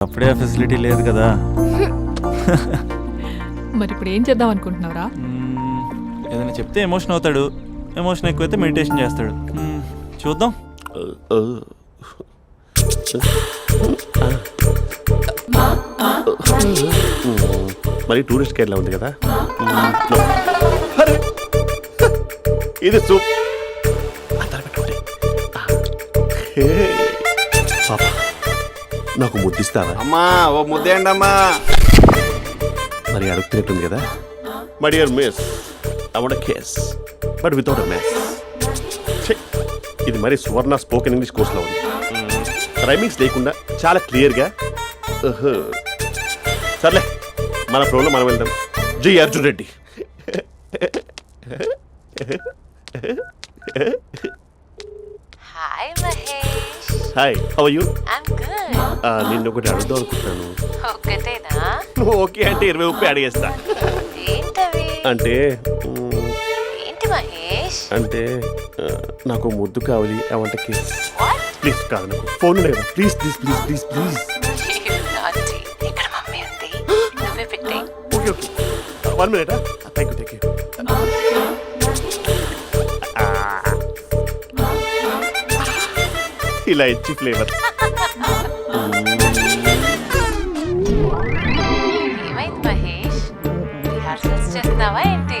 అప్పుడే ఫెసిలిటీ లేదు కదా మరి ఇప్పుడు ఏం చేద్దాం అనుకుంటున్నారా ఏదైనా చెప్తే ఎమోషన్ అవుతాడు ఎమోషన్ ఎక్కువైతే మెడిటేషన్ చేస్తాడు మ్మ్, చూద్దాం మరి టూరిస్ట్ గైడ్లా ఉంది కదా అరే! ఇది సూప్ అద్దరు పెట్టుకోండి. హే! నాకు ముద్దిస్తావా? అమ్మా ఓ ముద్దేయండి అమ్మా మరి అడుగుతున్నట్టుంది కదా? My dear miss want case but without a mess ఇది మరి సువర్ణ స్పోకెన్ ఇంగ్లీష్ కోర్సులో ఉంది. రైమింగ్స్ లేకుండా చాలా క్లియర్గా. సర్లే మన ప్రోలో మనం వెళ్దాం. G Arjun Reddy. Hi hi how you నిన్ను ఒకటి అడుగుదాం అనుకుంటున్నాను. ఒక్కటేనా? నువ్వు ఓకే అంటే ఇరవై ముప్పై అడిగేస్తా. ఏంటవి? అంటే ఏంటి మహేష్? అంటే నాకు ముద్దు కావాలి వాట్ ప్లీజ్ కాదు నాకు ఫోన్ లేదా. Please please please please please ఇక్కడ మమ్మీ ఉంది. నువ్వే పెట్టే okay okay one minute thank you thank ఇలా ఇచ్చి ఫ్లేవర్ ఏమైంది మహేష్? రిహార్సల్స్ చేస్తున్నావా ఏంటి?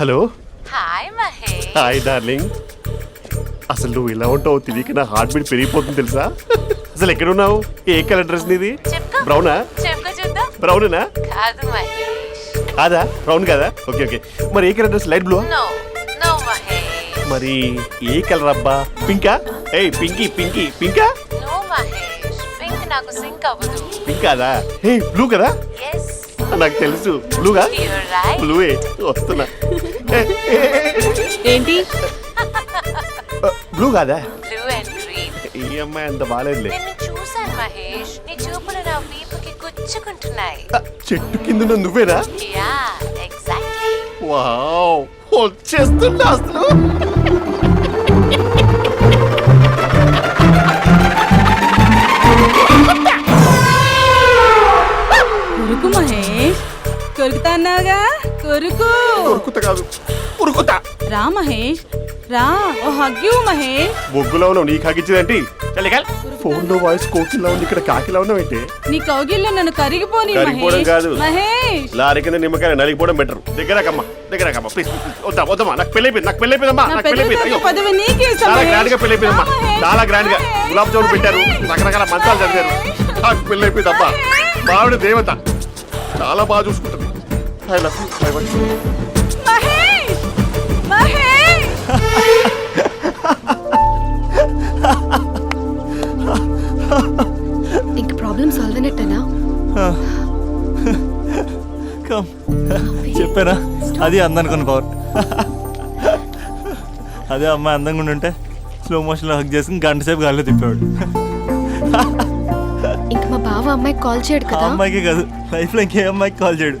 Hello. Hi Mahesh. Hi darling అసలు నువ్వు ఇలా ఉంటావు తిరిగి నా హార్ట్ బీట్ పెరిగిపోతుంది తెలుసా? అసలు ఎక్కడ ఉన్నావు ఏ కలర్ డ్రెస్ నీది? బ్రౌనా బ్రౌనేనా కాదు మహేష్. కాదా? బ్రౌన్ కదా? ఓకే ఓకే మరి ఏ colour dress light blue no no Mahesh. మరి ఏ కలర్ అబ్బా? పింకా ఏయ్ పింకీ పింకీ పింకా నో మహేష్. పింక్ నాకు సింక్ అవ్వదు. పింక్ కాదా? ఏ బ్లూ కదా? నాకు తెలుసు. బ్లూగా బ్లూవే వస్తున్నా. ఏంటి? బ్లూ కాదా? బ్లూ అండ్ గ్రీన్ ఈ అమ్మాయి అంత బాగాలేదులే నిన్ను చూశాను మహేష్. నీ చూపులు నా వీపుకి గుచ్చుకుంటున్నాయి. ఆ, చెట్టు కింద నువ్వేనా? యా ఎగ్జాక్ట్లీ వావ్ వచ్చేస్తున్నా అసలు? ఉరుకు మహేష్ కొరుకుతా అన్నావుగా? ఉరుకుత కాదు. ఉరుకుతా రా మహేష్ రా. Oh hug Mahesh. బొగ్గులో ఉన్నావు నీకు హగించిందేంటి ఫోన్లో వాయిస్ కోకిలా ఉంది ఇక్కడ కాకిలా ఉన్నావు ఏంటి? నీ కౌగిల్లో నన్ను కరిగిపోని కరిగిపోవడం మహేష్. కాదు. మహేష్. లారీ కింద నిమ్మకాయ నలిగిపోవడం బెటర్ దగ్గరకమ్మా దగ్గరకమ్మా ప్లీజ్ వద్దా వద్దమ్మా నాకు పెళ్ళి అయిపోయింది నాకు పెళ్ళి అయిపోయిందమ్మా నా నాకు పెళ్ళి పెద్ద అయిపోయింది. అయ్యో. పదవి నీకే ఇస్తా, చాలా. గ్రాండ్గా పెళ్ళి అయిపోయిందమ్మా రా, మహేష్. చాలా గ్రాండ్గా. మహేష్. గులాబ్ జామున్ పెట్టారు. రకరకాల మంచాలు చదివారు. నాకు పెళ్ళి అయిపోయిందమ్మా మావిడ దేవత. చాలా బాగా చూసుకుంటుంది. I want you. Mahesh Mahesh ఇంక ప్రాబ్లం సాల్వ్ అయినట్టేనా? కమ్ చెప్పానా? అది అందనుకున్న పవర్. అదే అమ్మాయి అందంగా ఉండుంటే స్లో మోషన్లో హక్ చేసుకుని గంట సేపు గాల్లో తిప్పేవాడు. ఇంక మా బావ అమ్మాయికి కాల్ చేయడు ఆ కదా అమ్మాయికి కాదు లైఫ్లో ఇంకే అమ్మాయికి కాల్ చేయడు.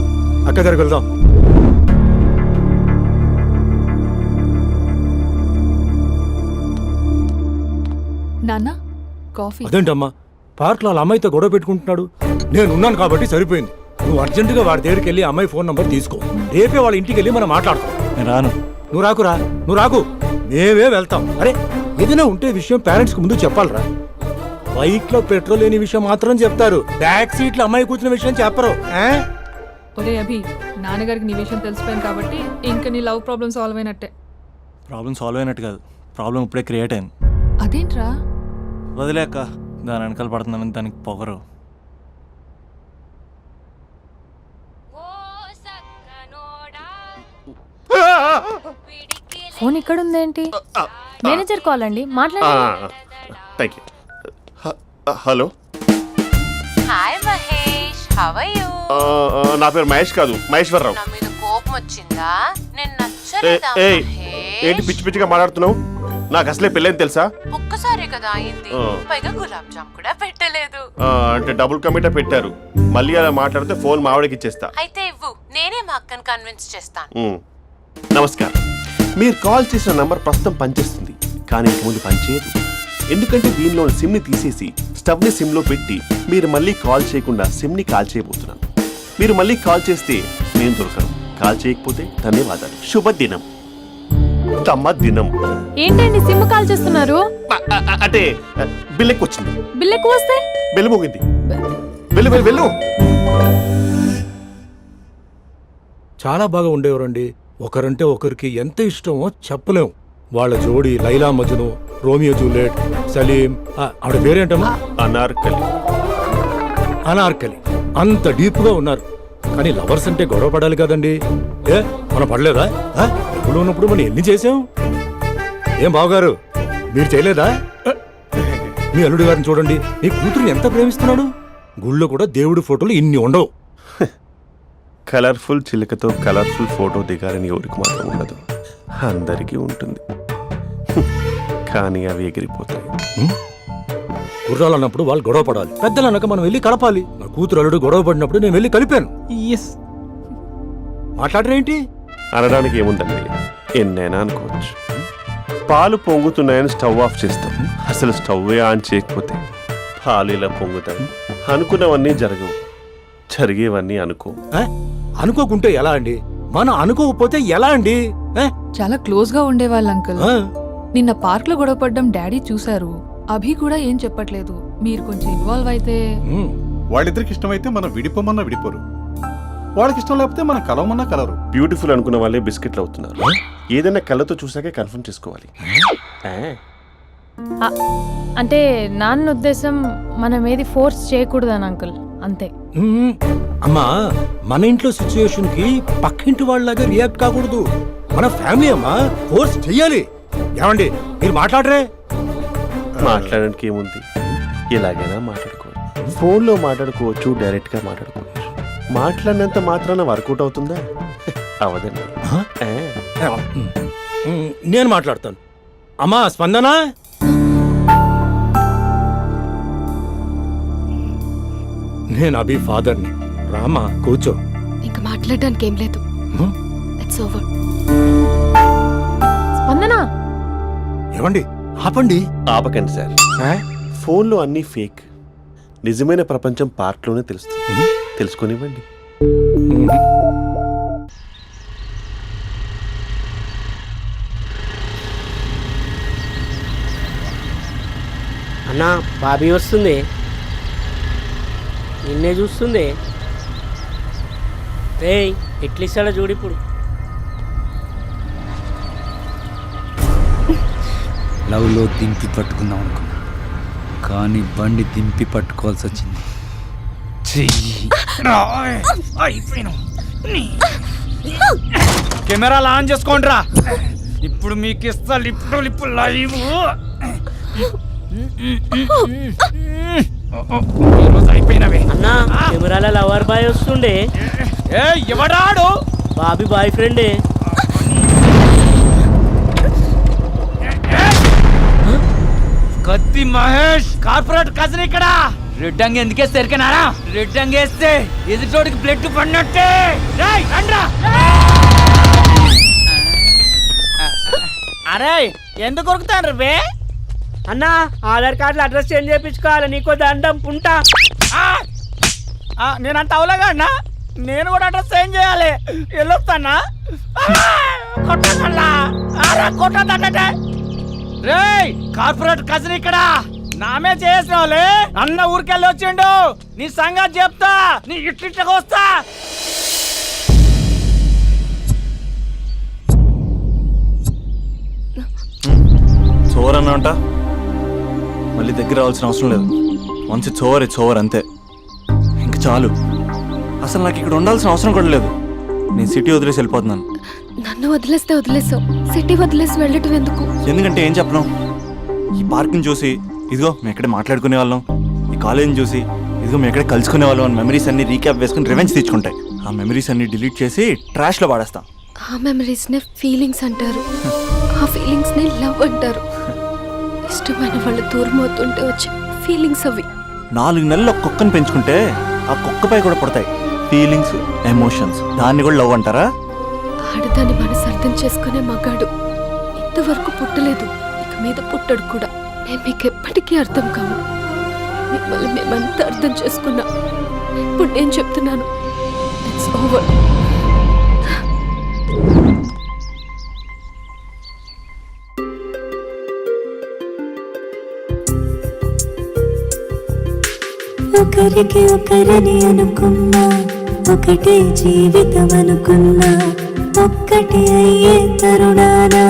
అక్క దగ్గరికి వెళ్దాం. నాన్న కాఫీ. అదేంటమ్మా? పార్క్లో వాళ్ళ అమ్మాయితో గొడవ పెట్టుకుంటున్నాడు. నేను ఉన్నాను కాబట్టి సరిపోయింది. నువ్వు అర్జెంటుగా వాడి దగ్గరికి వెళ్ళి అమ్మాయి ఫోన్ నంబర్ తీసుకో. రేపే వాళ్ళ ఇంటికి వెళ్ళి మనం మాట్లాడతాం. నేను రాను. నువ్వు రాకురా. నువ్వు రాకు. మేమే వెళ్తాం. అరే ఏదైనా ఉంటే విషయం పేరెంట్స్కి ముందు చెప్పాలరా. బైక్లో పెట్రోల్ లేని విషయం మాత్రం చెప్తారు. బ్యాక్ సీట్లో అమ్మాయి కూర్చున్న విషయం చెప్పరు? ఒరే అభి నాన్నగారికి నీ విషయం తెలిసిపోయింది కాబట్టి ఇంకా నీ లవ్ ప్రాబ్లమ్ సాల్వ్ అయినట్టే. ప్రాబ్లం సాల్వ్ అయినట్టు కాదు. ప్రాబ్లం ఇప్పుడే క్రియేట్ అయింది. అదేంట్రా? వదిలేక దాని వెనకాల పడుతుందని దానికి పొగరు. ఫోన్ ఇక్కడ ఉందేంటి మేనేజర్ కాల్ అండి మాట్లాడండి thank you hello? Hi Mahesh how you నా పేరు మహేష్ కాదు మహేశ్వరరావు. నా మీద కోపం వచ్చిందా? నేను నచ్చలేదా ఏంటి పిచ్చి పిచ్చిగా మాట్లాడుతున్నావు? నాకు అసలే పెళ్ళని తెలుసా? ఒక్కసారి కదా అయింది. పైగా గులాబ్ జామ్ కూడా పెట్టలేదు. అంటే డబుల్ కమిటా పెట్టారు. మళ్ళీ అలా మాట్లాడితే ఫోన్ మా ఆవిడకి ఇచ్చేస్తా. అయితే ఇవ్వు నేనే మా అక్కని కన్విన్స్ చేస్తాను. నమస్కారం. మీరు కాల్ చేసిన నంబర్ ప్రస్తుతం పనిచేస్తుంది కానీ ఇంక ముందు పనిచేయదు. ఎందుకంటే దీనిలో సిమ్ని తీసేసి స్టవ్ని సిమ్లో పెట్టి మీరు మళ్ళీ కాల్ చేయకుండా సిమ్ని కాల్ చేయబోతున్నాను మీరు మళ్ళీ కాల్ చేస్తే నేను దొరకను. కాల్ చేయకపోతే ధన్యవాదాలు. శుభదినం. దినం ఏంటండి సిమ్ కాల్ చేస్తున్నారు? అంటే అ, బిల్ ఎక్కువ వచ్చింది. బిల్ ఎక్కువ వస్తే? వెళ్ళు మోగింది. వెళ్ళు వెళ్ళు వెళ్ళు. చాలా బాగా ఉండేవారండి. ఒకరంటే ఒకరికి ఎంత ఇష్టమో చెప్పలేం. వాళ్ళ జోడి లైలా మజను రోమియో జూలియట్ సలీం ఆ, ఆవిడ పేరేంటమ్మా? అనార్కలి. అనార్కలి. అంత డీప్గా ఉన్నారు. కానీ లవర్స్ అంటే గొడవ పడాలి కదండి. ఏ మనం పడలేదా? డబ్బులు ఉన్నప్పుడు మనం ఎన్ని చేసాం ఏం బావగారు మీరు చేయలేదా? మీ అల్లుడి గారిని చూడండి. మీ కూతురుని ఎంత ప్రేమిస్తున్నాడు? గుళ్ళో కూడా దేవుడి ఫోటోలు ఇన్ని ఉండవు. కలర్ఫుల్ చిలుకతో కలర్ఫుల్ ఫోటో దిగాలని ఎవరికి మాత్రం ఉండదు. అందరికీ ఉంటుంది. కానీ అవి ఎగిరిపోతాయి. గుర్రాలు అన్నప్పుడు వాళ్ళు గొడవ పడాలి. పెద్దలు అన్నాక మనం వెళ్ళి కలపాలి. నా కూతురు అల్లుడు గొడవ పడినప్పుడు నేను వెళ్ళి కలిపాను. మాట్లాడరేంటి? అనడానికి ఏముందండి? ఎన్నైనా అనుకోవచ్చు. పాలు పొంగుతున్నాయని స్టవ్ ఆఫ్ చేస్తాం. అసలు స్టవ్ ఆన్ చేయకపోతే పాలు ఇలా పొంగుతాయి. అనుకున్నవన్నీ జరగవు. జరిగేవన్నీ అనుకో? అనుకోకుంటే ఎలా అండి? మనం అనుకోకపోతే ఎలా అండి? చాలా క్లోజ్గా ఉండేవాళ్ళు అంకుల్. ఆ? నిన్న పార్క్లో గొడవపడ్డం డాడీ చూశారు. అభి కూడా ఏం చెప్పట్లేదు. మీరు కొంచెం ఇన్వాల్వ్ అయితే ఉమ్. వాళ్ళిద్దరికి ఇష్టమైతే మనం విడిపోమన్నా విడిపోరు. వాళ్ళకి ఇష్టం లేకపోతే మనం కలవమన్నా కలరు. బ్యూటిఫుల్ అనుకున్న వాళ్ళే బిస్కెట్లు అవుతున్నారు. ఏదైనా కళ్ళతో చూసాకే కన్ఫర్మ్ చేసుకోవాలి. ఆ, అంటే నాన్న ఉద్దేశం మనం ఏది ఫోర్స్ చేయకూడదని అంకుల్. అంతే. అమ్మా మన ఇంట్లో సిచ్యుయేషన్కి పక్కింటి వాళ్ళలాగా రియాక్ట్ కాకూడదు. మన ఫ్యామిలీ అమ్మా ఫోర్స్ చెయ్యాలి. ఏమండి మీరు మాట్లాడరే? మాట్లాడడానికి ఏముంది? ఎలాగైనా మాట్లాడుకోవచ్చు ఫోన్లో మాట్లాడుకోవచ్చు డైరెక్ట్గా మాట్లాడుకోవచ్చు. మాట్లాడినంత మాత్రాన వర్కౌట్ అవుతుందా? అవదండి. నేను మాట్లాడతాను. అమ్మా స్పందన? నేను అభి ఫాదర్ని. రామా కూర్చో. ఇంకా మాట్లాడడానికి ఏం లేదు? ఇట్స్ ఓవర్ స్పందన? ఏమండి? ఆపండి. ఆపకండి సార్. ఫోన్లో అన్నీ ఫేక్. నిజమైన ప్రపంచం పార్ట్లోనే తెలుస్తుంది. తెలుసుకొనివ్వండి. అన్నా బాబీ వస్తుంది. నిన్నే చూస్తుంది. రేయ్ ఎట్లిస్తాడో చూడు ఇప్పుడు. లవ్లో దింపి పట్టుకుందాం అనుకున్నా. కానీ బండి దింపి పట్టుకోవాల్సి వచ్చింది. కెమెరాలు ఆన్ చేసుకోండిరా. ఇప్పుడు మీకు ఇస్తా లిప్పు లిప్పు లైవ్. అయిపోయినవే. అన్నా కెమెరాల లవర్ బాయ్ వస్తుండే. ఏ ఎవడాడు? బాబీ బాయ్ ఫ్రెండే. కత్తి మహేష్! కార్పొరేట్ కజన్ ఇక్కడ! రెడ్ అంగి ఎందుకే సరికనారా రెడ్ అంగి వేస్తే ఎదుటోడికి బ్లడ్ పడినట్టే! రేయ్, రండ్రా. అరే ఎందుకు కొరుకుతాను రే అన్నా ఆధార్ కార్డులో అడ్రస్ చేంజ్ చేయించుకోవాలి నీకో దండం ఆ, నేనంత అవలేగా అన్నా? నేను కూడా అడ్రస్ ఏం చేయాలి. వెళ్ళొస్తానా కొట్టగల్లా కొట్టదంటే రేయ్ కార్పొరేట్ కజన్ ఇక్కడ. నామే చేసిన వాళ్ళే అన్న ఊరికెళ్ళి వచ్చిండు. నీ సంగతి చెప్తా. నీ ఇట్లిట్లకి వస్తా. చోర్ అన్నంట మళ్ళీ దగ్గర రావాల్సిన అవసరం లేదు. Once it's over it's over అంతే. ఇంక చాలు. అసలు నాకు ఇక్కడ ఉండాల్సిన అవసరం కూడా లేదు. నేను సిటీ వదిలేసి వెళ్ళిపోతున్నాను. నన్ను వదిలేస్తే వదిలేసావు. సిటీ వదిలేసి వెళ్ళటం ఎందుకు? ఎందుకంటే ఏం చెప్పను? ఈ పార్క్ని చూసి ఇదిగో మేము ఎక్కడే మాట్లాడుకునే వాళ్ళం. ఈ కాలేజీని చూసి ఇదిగో మేము ఎక్కడే కలుసుకునే వాళ్ళం అని మెమరీస్ అన్ని రీక్యాప్ వేసుకుని రివెంజ్ తెచ్చుకుంటాయి ఆ మెమరీస్ అన్ని డిలీట్ చేసి ట్రాష్లో పాడేస్తాం. ఆ మెమరీస్ నే ఫీలింగ్స్ అంటారు. ఆ ఫీలింగ్స్ నే లవ్ అంటారు. ఇష్టమైన వాళ్ళు దూరం అవుతుంటే వచ్చే ఫీలింగ్స్ అవి. నాలుగు నెలలు కుక్కను పెంచుకుంటే ఆ కుక్కపై కూడా పుడతాయి. ఫీలింగ్స్ ఎమోషన్స్ దాన్ని కూడా లవ్ అంటారా? ఆడదాన్ని మనసు అర్థం చేసుకునే మగాడు. ఇంతవరకు పుట్టలేదు. ఇక మీద పుట్టడు కూడా. మేము మీకు ఎప్పటికీ అర్థం కాము మిమ్మల్ని మేమంతా అర్థం చేసుకున్నాం. ఇప్పుడు నేను చెప్తున్నాను. ఇట్స్ ఓవర్ ఒకరికి ఒకరిని అనుకున్నా ఒకటే జీవితం అనుకున్నా ఒక్కటి అయ్యే తరుణానా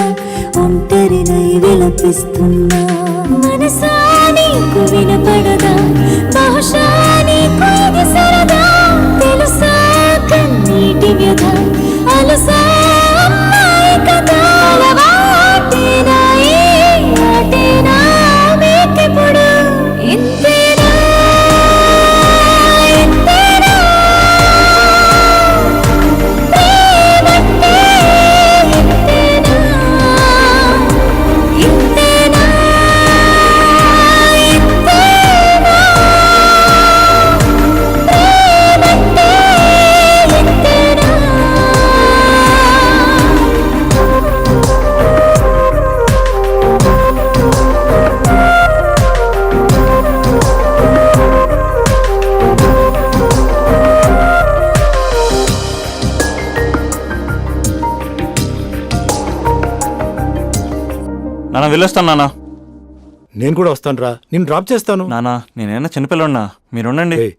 ఒంటరినై విలపిస్తున్నా. మనసా నీకు వినపడదా? బహుశా నీకు ఇది సరదా? తెలుసా కన్నీటి వ్యధ? నాన్న వెళ్ళొస్తాను నాన్న నేను కూడా వస్తాను రా నేను డ్రాప్ చేస్తాను. నాన్న నేనైనా చిన్నపిల్లన్నా మీరు ఉండండి ఏయ్,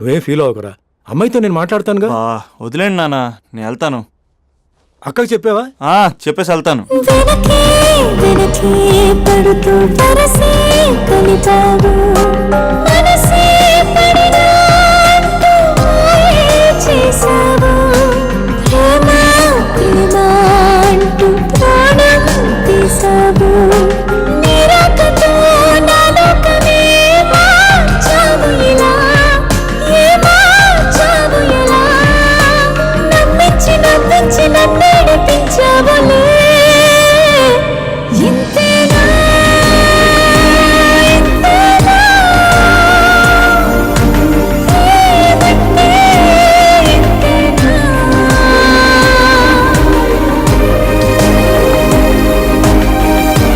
నువ్వేం ఫీల్ అవ్వకరా. అమ్మాయితో నేను మాట్లాడతానుగా? బా వదిలేండి నాన్న నేను వెళ్తాను. అక్కకి చెప్పావా? ఆ, చెప్పేసి వెళ్తాను. వెనకే వెనకే పడుతూ పరసే కలిపావు మనసే పడినా అంటూ మాయే చేశావు